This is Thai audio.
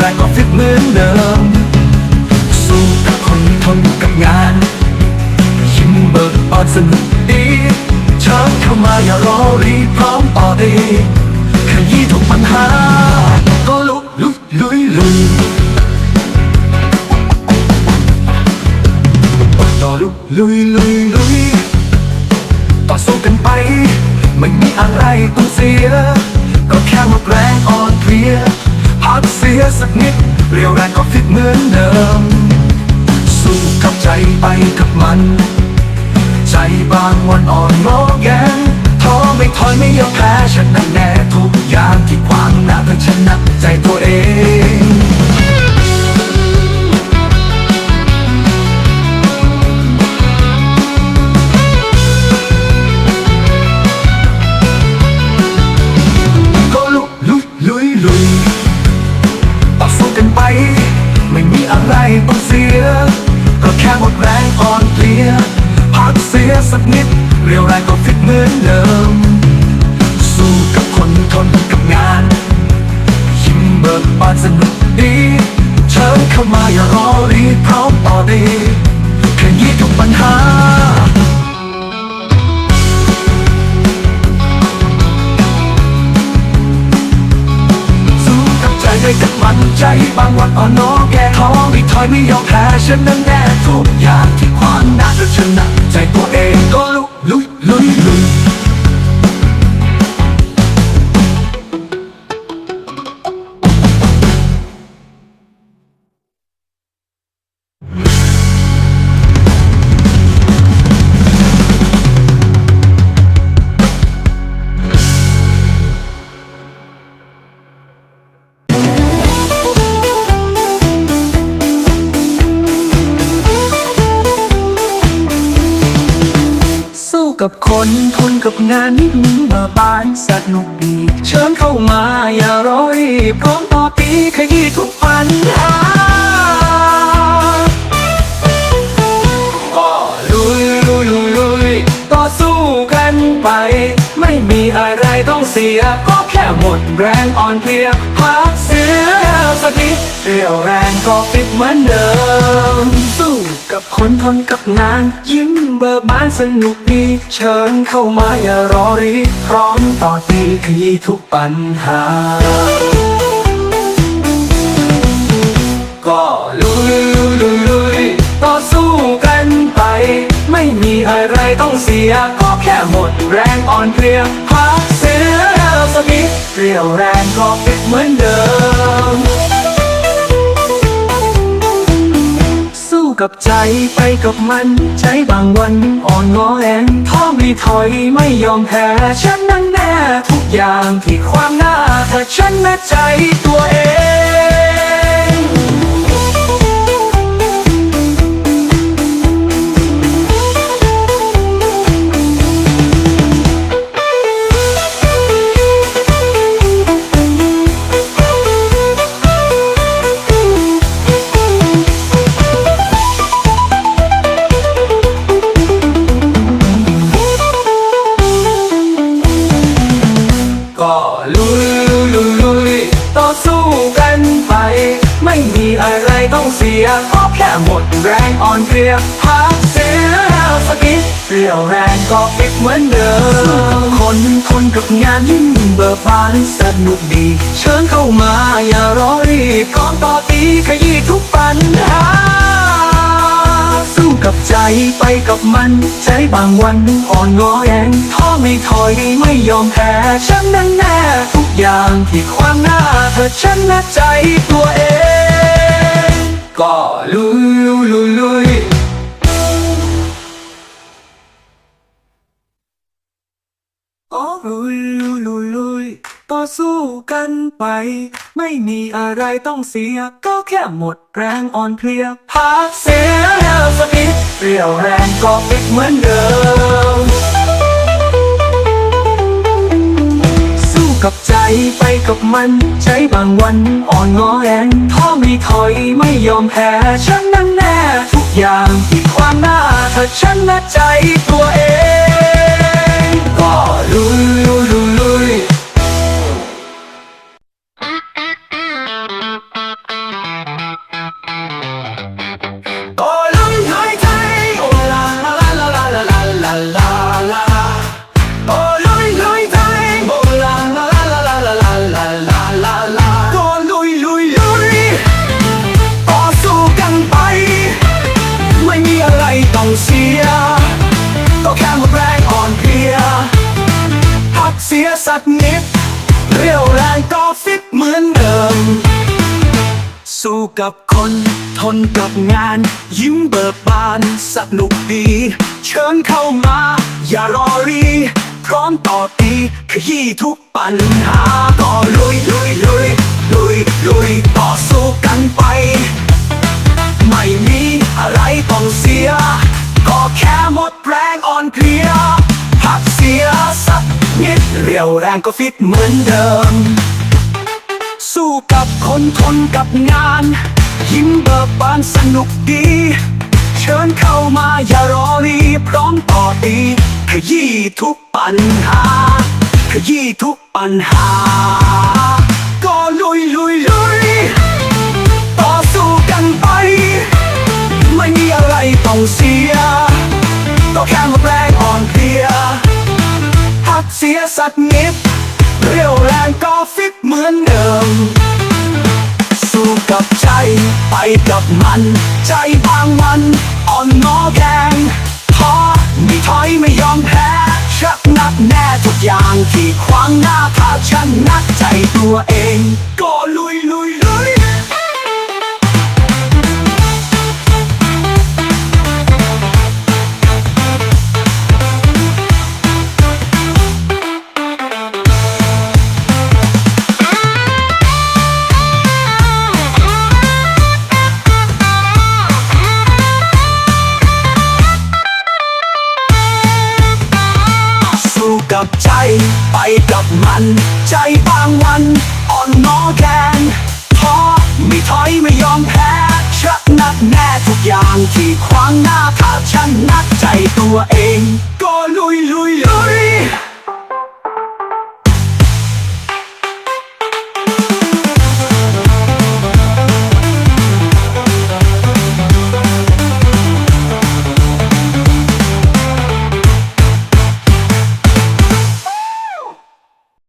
แรงก็ฟิตเหมือนเดิม สู้กับคนทนกับงาน ยิ้มเบิกบานสนุกดีเชิญเข้ามาอย่ารอรีพร้อมต่อดีขยี้ทุกปัญหา ก็ลุกลุกลุยลุยต่อลุกลุยลุยลุย พักเสียสักนิด เรียวแรงก็ฟิตเหมือนเดิม สู้กับใจไปกับมัน ใจบางวันอ่อนงอแงท้อไม่ถอยไม่ยอมแพ้ชนะแน่ทุกอย่างที่ขวางหน้าเพื่อชนะใจตัวเองานสนุกดีเชิญเข้ามาอย่ารอรีบพร้อมต่อดีแค่ยี่ทุกปัญหาสู้กับใจได้กับมันใจบางวันอ่อนน้อแกท้อไม่ถอยไม่ยอมแพ้ฉันนั้นแน่ทุกอย่างที่ขวางหน้าจะชนะใจตัวเองก็ลุกลุยลุยลุย กับคนทนกับงานนิดนึงเมื่อบานสนุกดีเชิญเข้ามาอย่ารอรีบพร้อมต่อปีขยี้ทุกปัญหาก็ลุยลุยลุยลุยต่อสู้กันไป มีอะไรต้องเสีย ก็แค่หมดแรงอ่อนเพลียพักเสียสักนิดเรี่ยวแรงก็ฟิตเหมือนเดิม สู้กับคนทนกับงาน ยิ้มเบิกบานสนุกดีเชิญเข้ามาอย่ารอรี พร้อมต่อตีขยี้ทุกปัญหา ต้องเสีย ก็แค่หมดแรงอ่อนเพลียพักเสียสักนิดเรียวแรงก็ฟิตเหมือนเดิม สู้กับใจไปกับมันใจบางวันอ่อนงอแงท้อม่ถอยไม่ยอมแพ้ฉันนั่นแน่ทุกอย่างที่ความหน้าถ้าฉันแน่ใจตัวเอง เสียก็แค่หมดแรงอ่อนเพลียพักเสียสักนิดเรียวแรงก็ฟิตเหมือนเดิมคนทนกับงานยิ่งเบิกบานสนุกดี เชิญเข้ามาอย่ารอรีบก่อนต่อตีขยี้ทุกปัญหาสู้กับใจไปกับมันใจบางวันอ่อนงอแงท้อไม่ถอยไม่ยอมแพ้ฉันนั้นแน่ทุกอย่างที่ขวางหน้าเธอฉันแน่ใจตัวเอง ก็ลุยลุยลุยลุยโอ้ลุยลุยลุยลุยต่อสู้กันไป ไม่มีอะไรต้องเสีย ก็แค่หมดแรงอ่อนเพลียพักเสียแล้วสักนิดเรียวแรงก็ฟิตเหมือนเดิม กับใจไปกับมันใจบางวันอ่อนงอแงท้อไม่ถอยไม่ยอมแพ้ฉันนั้นแน่ทุกอย่างที่ความหน้าเธอฉันแน่ใจตัวเอง ก็รู้รู้ กับคน ทนกับงาน ยิ้มเบิกบานสนุกดี เชิญเข้ามา อย่ารอรี พร้อมต่อตีขยี้ทุกปัญหาก็ลุยลุยลุยลุยลุยต่อสู้กันไป ไม่มีอะไรต้องเสีย ก็แค่หมดแรงอ่อนเพลียพักเสียสักนิดเรียวแรงก็ฟิตเหมือนเดิม นทนกับงาน ยิ้มเบิกบานสนุกดี เชิญเข้ามาอย่ารอรีพร้อมต่อตีขยี้ทุกปัญหา ขยี้ทุกปัญหา กับมัน ใจบางวันอ่อนงอแกงท้อไม่ถอยไม่ยอมแพ้ชักนักแน่ทุกอย่างที่ขวางหน้าพาฉันนักใจตัวเองางวันอ่อนงอแกนท้อไม่ถอยไม่ยอมแพ้ชักนักแน่ทุกอย่างที่ขวางหน้าถ้าฉันนักใจตัวเอง ก็ลุยลุยลุย